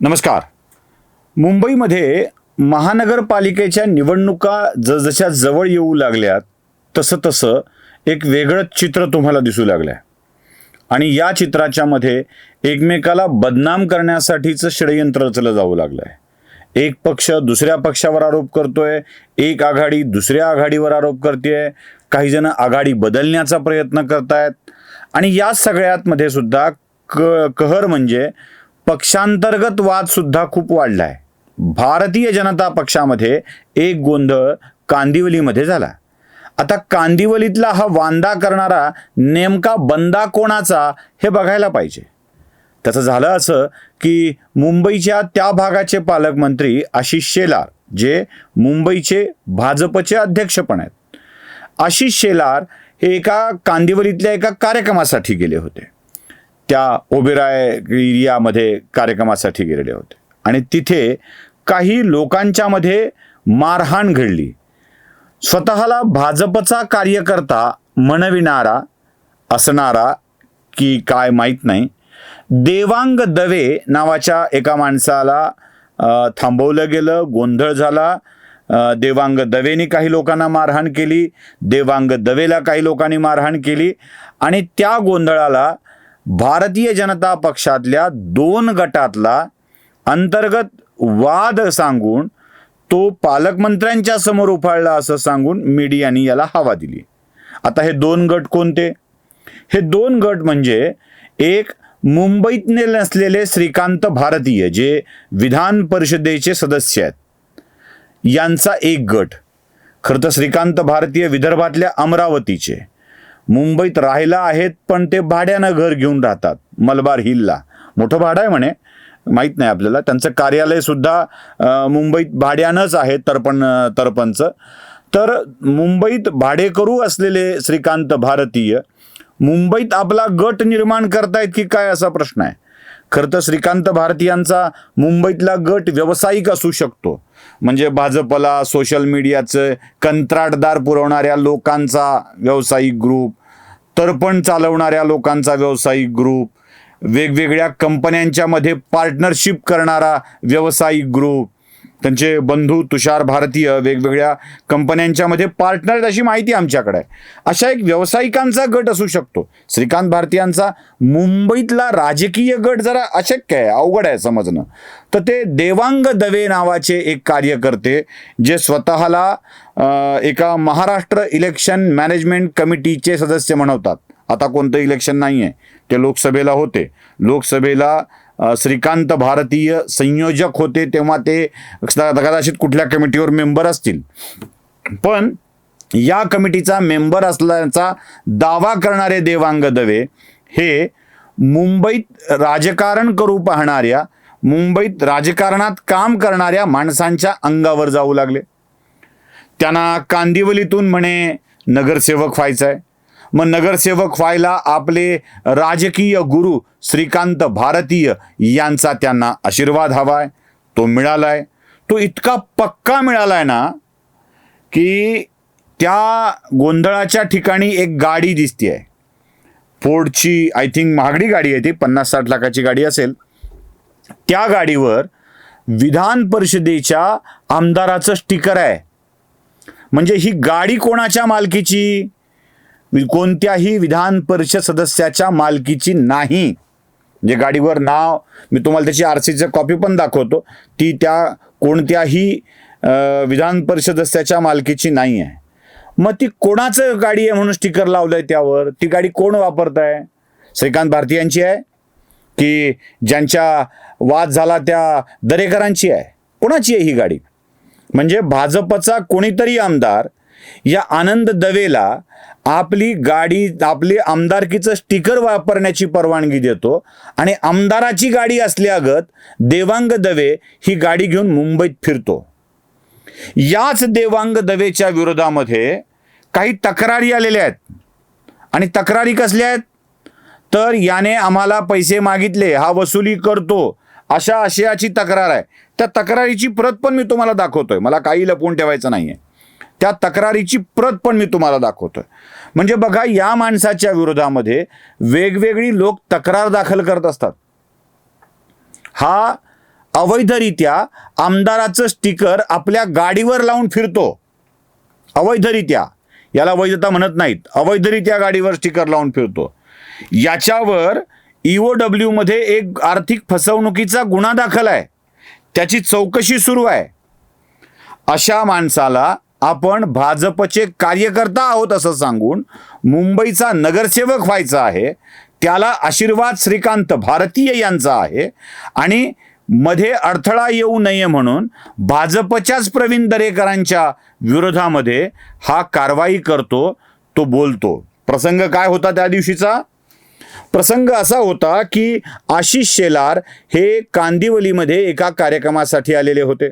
नमस्कार. मुंबईमध्ये महानगरपालिकेच्या निवडणुका जसजशा जवळ येऊ लागल्यात तसं तसं एक वेगळं चित्र तुम्हाला दिसू लागलं आहे आणि या चित्राच्या मध्ये एकमेकाला बदनाम करण्यासाठीचं षडयंत्र रचलं जाऊ लागलं आहे एक पक्ष दुसऱ्या पक्षावर आरोप करतोय एक आघाडी दुसऱ्या आघाडीवर आरोप करते काही जण आघाडी बदलण्याचा प्रयत्न करतायत. आणि या सगळ्यात मध्ये सुद्धा क कहर म्हणजे पक्षांतर्गत वाद सुद्धा खूप वाढलाय. भारतीय जनता पक्षामध्ये एक गोंधळ कांदिवलीमध्ये झाला. आता कांदिवलीतला हा वांदा करणारा नेमका बंदा कोणाचा हे बघायला पाहिजे. त्याचं झालं असं की मुंबईच्या त्या भागाचे पालकमंत्री आशिष शेलार जे मुंबईचे भाजपचे अध्यक्ष पण आहेत. आशिष शेलार हे एका कांदिवलीतल्या एका कार्यक्रमासाठी गेले होते. त्या ओबेराय एरियामध्ये कार्यक्रमासाठी गेलेले होते. आणि तिथे काही लोकांच्यामध्ये मारहाण घडली. स्वतःला भाजपचा कार्यकर्ता म्हणविणारा असणारा की काय माहीत नाही देवांग दवे नावाच्या एका माणसाला थांबवलं गेलं गोंधळ झाला. देवांग दवेनी काही लोकांना मारहाण केली देवांग दवेला काही लोकांनी मारहाण केली. आणि त्या गोंधळाला भारतीय जनता पक्षातल्या दोन गटातला अंतर्गत वाद सांगून तो पालकमंत्र्यांच्या समोर उफाळला असं सांगून मीडियाने याला हवा दिली. आता हे दोन गट कोणते? हे दोन गट म्हणजे एक मुंबईतले नसलेले श्रीकांत भारतीय जे विधान परिषदेचे सदस्य आहेत. यांचा एक गट. खरं तर श्रीकांत भारतीय विदर्भातल्या अमरावतीचे. मुंबईत राहायला आहेत पण ते भाड्यानं घर घेऊन राहतात मलबार हिलला. मोठं भाडं आहे म्हणे. माहीत नाही आपल्याला. त्यांचं कार्यालय सुद्धा मुंबईत भाड्यानंच आहे तरपण तरपणचं. तर मुंबईत भाडेकरू असलेले श्रीकांत भारतीय मुंबईत आपला गट निर्माण करतायत की काय असा प्रश्न आहे? खरं तर श्रीकांत भारतीयांचा मुंबईतला गट व्यावसायिक असू शकतो. म्हणजे भाजपला सोशल मीडियाचं कंत्राटदार पुरवणाऱ्या लोकांचा व्यावसायिक ग्रुप तर्पण चालवणाऱ्या लोकांचा व्यावसायिक ग्रुप वेगवेगळ्या कंपन्यांच्यामध्ये पार्टनरशिप करणारा व्यावसायिक ग्रुप त्यांचे बंधू तुषार भारतीय वेगवेगळ्या कंपन्यांच्यामध्ये पार्टनर आहेत अशी माहिती आमच्याकडे आहे. अशा एक व्यावसायिकांचा गट असू शकतो. श्रीकांत भारतीयांचा मुंबईतला राजकीय गट जरा अशक्य आहे अवघड आहे समजणं. तर ते देवांग दवे नावाचे एक कार्यकर्ते जे स्वतःला एका महाराष्ट्र इलेक्शन मॅनेजमेंट कमिटीचे सदस्य म्हणवतात. आता कोणतं इलेक्शन नाही आहे ते लोकसभेला होते. लोकसभेला श्रीकांत भारतीय संयोजक होते तेव्हा ते कदाचित कुठल्या कमिटीवर मेंबर असतील. पण या कमिटीचा मेंबर असल्याचा दावा करणारे देवांग दवे हे मुंबईत राजकारण करू पाहणाऱ्या मुंबईत राजकारणात काम करणाऱ्या माणसांच्या अंगावर जाऊ लागले. त्यांना कांदिवलीतून म्हणे नगरसेवक व्हायचं आहे मग नगरसेवक व्हायला आपले राजकीय गुरु श्रीकांत भारतीय यांचा त्यांना आशीर्वाद हवाय तो मिळालाय. तो इतका पक्का मिळालाय ना की त्या गोंधळाच्या ठिकाणी एक गाडी दिसते आहे फोर्डची आय थिंक महागडी गाडी आहे ती पन्नास साठ लाखाची गाडी असेल. त्या गाडीवर विधान परिषदेच्या आमदाराचं स्टिकर आहे. म्हणजे ही गाडी कोणाच्या मालकीची? कोणत्याही विधान परिषद सदस्याच्या मालकीची नाही. म्हणजे गाडीवर नाव मी तुम्हाला त्याची आर सीची कॉपी पण दाखवतो. ती त्या कोणत्याही विधान परिषद सदस्याच्या मालकीची नाही आहे मग ती कोणाचं गाडी आहे म्हणून स्टिकर लावलं आहे त्यावर? ती गाडी कोण वापरत आहे श्रीकांत भारतीयांची आहे? की ज्यांच्या वाद झाला त्या दरेकरांची आहे? कोणाची आहे ही गाडी? म्हणजे भाजपचा कोणीतरी आमदार या आनंद दवेला आपली गाडी आपली आमदारकीचं स्टिकर वापरण्याची परवानगी देतो. आणि आमदाराची गाडी असल्यागत देवांग दवे ही गाडी घेऊन मुंबईत फिरतो. याच देवांग दवेच्या विरोधामध्ये काही तक्रारी आलेल्या आहेत. आणि तक्रारी कसल्या आहेत? तर याने आम्हाला पैसे मागितले हा वसुली करतो अशा आशयाची तक्रार आहे. त्या तक्रारीची प्रत पण मी तुम्हाला दाखवतोय. मला काही लपवून ठेवायचं नाही आहे त्या तक्रारीची प्रत पण मी तुम्हाला दाखवतोय. म्हणजे बघा या माणसाच्या विरोधामध्ये वेगवेगळी लोक तक्रार दाखल करत असतात. हा अवैधरित्या आमदाराचं स्टिकर आपल्या गाडीवर लावून फिरतो. अवैधरित्या. याला वैधता म्हणत नाहीत. अवैधरित्या गाडीवर स्टिकर लावून फिरतो. याच्यावर ईओ मध्ये एक आर्थिक फसवणुकीचा गुन्हा दाखल आहे. त्याची चौकशी सुरू आहे. अशा माणसाला आपण भाजपचे कार्यकर्ता आहोत असं सांगून मुंबईचा नगरसेवक व्हायचा आहे. त्याला आशीर्वाद श्रीकांत भारतीय यांचा आहे. आणि मध्ये अडथळा येऊ नये म्हणून भाजपच्याच प्रवीण दरेकरांच्या विरोधामध्ये हा कारवाई करतो तो बोलतो. प्रसंग काय होता त्या दिवशीचा? प्रसंग असा होता की आशिष शेलार हे कांदिवलीमध्ये एका कार्यक्रमासाठी आलेले होते.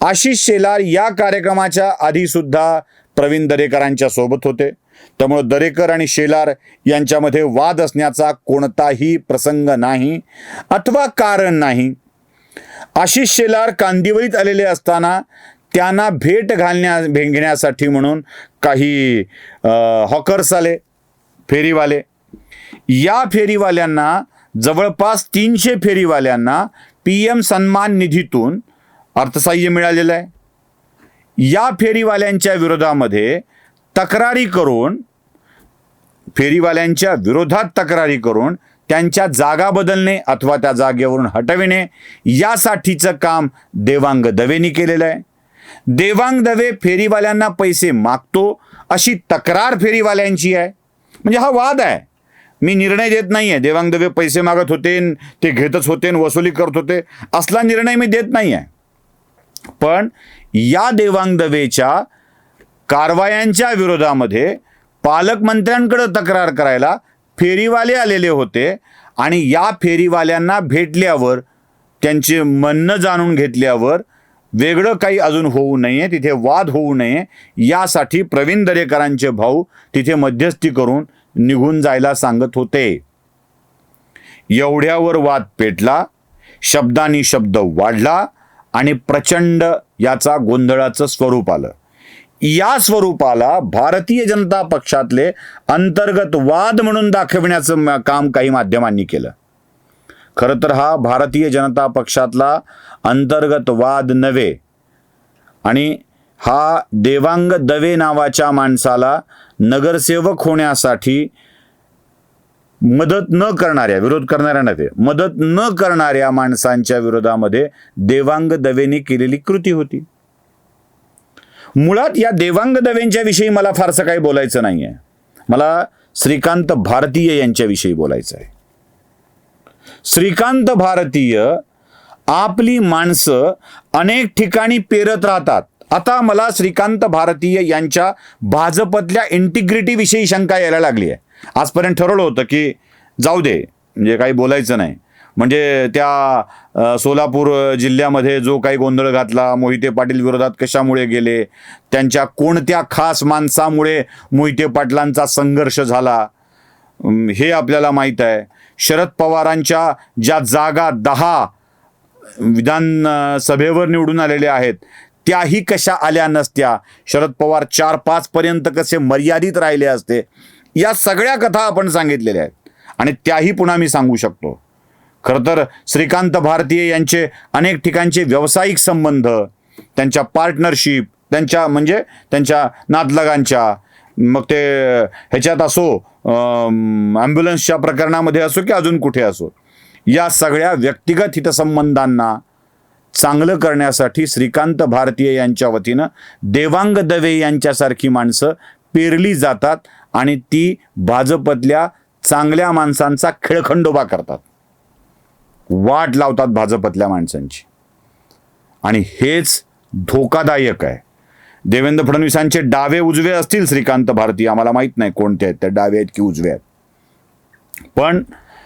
आशिष शेलार या कार्यक्रमाच्या आधी सुद्धा प्रवीण दरेकरांच्या सोबत होते. त्यामुळे दरेकर आणि शेलार यांच्यामध्ये वाद असण्याचा कोणताही प्रसंग नाही अथवा कारण नाही. आशिष शेलार कांदिवलीत आलेले असताना त्यांना भेट घालण्या भेंगण्यासाठी म्हणून काही हॉकर्स आले फेरीवाले. या फेरीवाल्यांना जवळपास तीनशे फेरीवाल्यांना पी एम सन्मान निधीतून अर्थसाह्य मिळालेलं आहे. या फेरीवाल्यांच्या विरोधामध्ये तक्रारी करून फेरीवाल्यांच्या विरोधात तक्रारी करून त्यांच्या जागा बदलणे अथवा त्या जागेवरून हटविणे यासाठीचं काम देवांग दवेनी केलेलं आहे. देवांग दवे फेरीवाल्यांना पैसे मागतो अशी तक्रार फेरीवाल्यांची आहे. म्हणजे हा वाद आहे. मी निर्णय देत नाही आहे देवांग दवे पैसे मागत होते ते घेतच होते वसुली करत होते. असला निर्णय मी देत नाही आहे पण या देवांग दवेच्या कारवायांच्या विरोधामध्ये पालकमंत्र्यांकडे तक्रार करायला फेरीवाले आलेले होते आणि या फेरीवाल्यांना भेटल्यावर त्यांचे म्हणणं जाणून घेतल्यावर वेगळं काही अजून होऊ नये तिथे वाद होऊ नये यासाठी प्रवीण दरेकरांचे भाऊ तिथे मध्यस्थी करून निघून जायला सांगत होते. एवढ्यावर वाद पेटला शब्दानी शब्द वाढला आणि प्रचंड याचा गोंधळाचं स्वरूप आलं. या स्वरूपाला भारतीय जनता पक्षातले अंतर्गत वाद म्हणून दाखवण्याचं काम काही माध्यमांनी केलं. खरं तर हा भारतीय जनता पक्षातला अंतर्गत वाद नव्हे. आणि हा देवांग दवे नावाच्या माणसाला नगरसेवक होण्यासाठी मदत न करणाऱ्या विरोध करणाऱ्या नव्हे मदत न करणाऱ्या माणसांच्या विरोधामध्ये देवांग दवेने केलेली कृती होती. मुळात या देवांग दवेंच्या विषयी मला फारसं काही बोलायचं नाही आहे मला श्रीकांत भारतीय यांच्याविषयी बोलायचं आहे. श्रीकांत भारतीय आपली माणसं अनेक ठिकाणी पेरत राहतात. आता मला श्रीकांत भारतीय यांच्या भाजपतल्या इंटिग्रिटीविषयी शंका यायला लागली आहे. आजपर्यंत ठरवलं होतं की जाऊ दे म्हणजे काही बोलायचं नाही. म्हणजे त्या सोलापूर जिल्ह्यामध्ये जो काही गोंधळ घातला मोहिते पाटील विरोधात कशामुळे गेले त्यांच्या कोणत्या खास माणसामुळे मोहिते पाटलांचा संघर्ष झाला हे आपल्याला माहीत आहे. शरद पवारांच्या ज्या जागा दहा विधानसभेवर निवडून आलेल्या आहेत त्याही कशा आल्या नसत्या? शरद पवार चार पाचपर्यंत कसे मर्यादित राहिले असते? या सगळ्या कथा आपण सांगितलेल्या आहेत. आणि त्याही पुन्हा मी सांगू शकतो. खरं तर श्रीकांत भारतीय यांचे अनेक ठिकाणचे व्यावसायिक संबंध त्यांच्या पार्टनरशिप त्यांच्या म्हणजे त्यांच्या नातलगांच्या मग ते ह्याच्यात असो ॲम्ब्युलन्सच्या प्रकरणामध्ये असो की अजून कुठे असो या सगळ्या व्यक्तिगत हितसंबंधांना चांगलं करण्यासाठी श्रीकांत भारतीय यांच्या वतीनं देवांग दवे यांच्यासारखी माणसं पेरली जातात आणि ती भाजपतल्या चांगल्या माणसांचा खेळखंडोबा करतात. वाट लावतात भाजपतल्या माणसांची. आणि हेच धोकादायक आहे. देवेंद्र फडणवीसांचे डावे उजवे असतील श्रीकांत भारतीय आम्हाला माहीत नाही कोणते आहेत ते डावे आहेत की उजवे आहेत. पण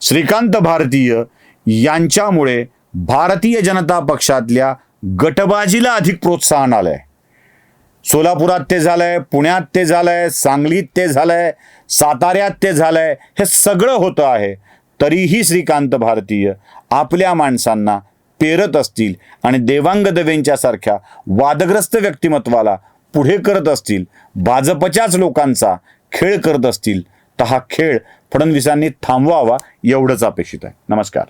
श्रीकांत भारतीय यांच्यामुळे भारतीय जनता पक्षातल्या गटबाजीला अधिक प्रोत्साहन आलंय. सोलापुरात ते झालंय पुण्यात ते झालंय सांगलीत ते झालंय साताऱ्यात ते झालंय हे सगळं होतं आहे. तरीही श्रीकांत भारतीय आपल्या माणसांना पेरत असतील आणि देवांग दवेंच्यासारख्या वादग्रस्त व्यक्तिमत्वाला पुढे करत असतील भाजपच्याच लोकांचा खेळ करत असतील तर हा खेळ फडणवीसांनी थांबवावा एवढंच अपेक्षित आहे. नमस्कार.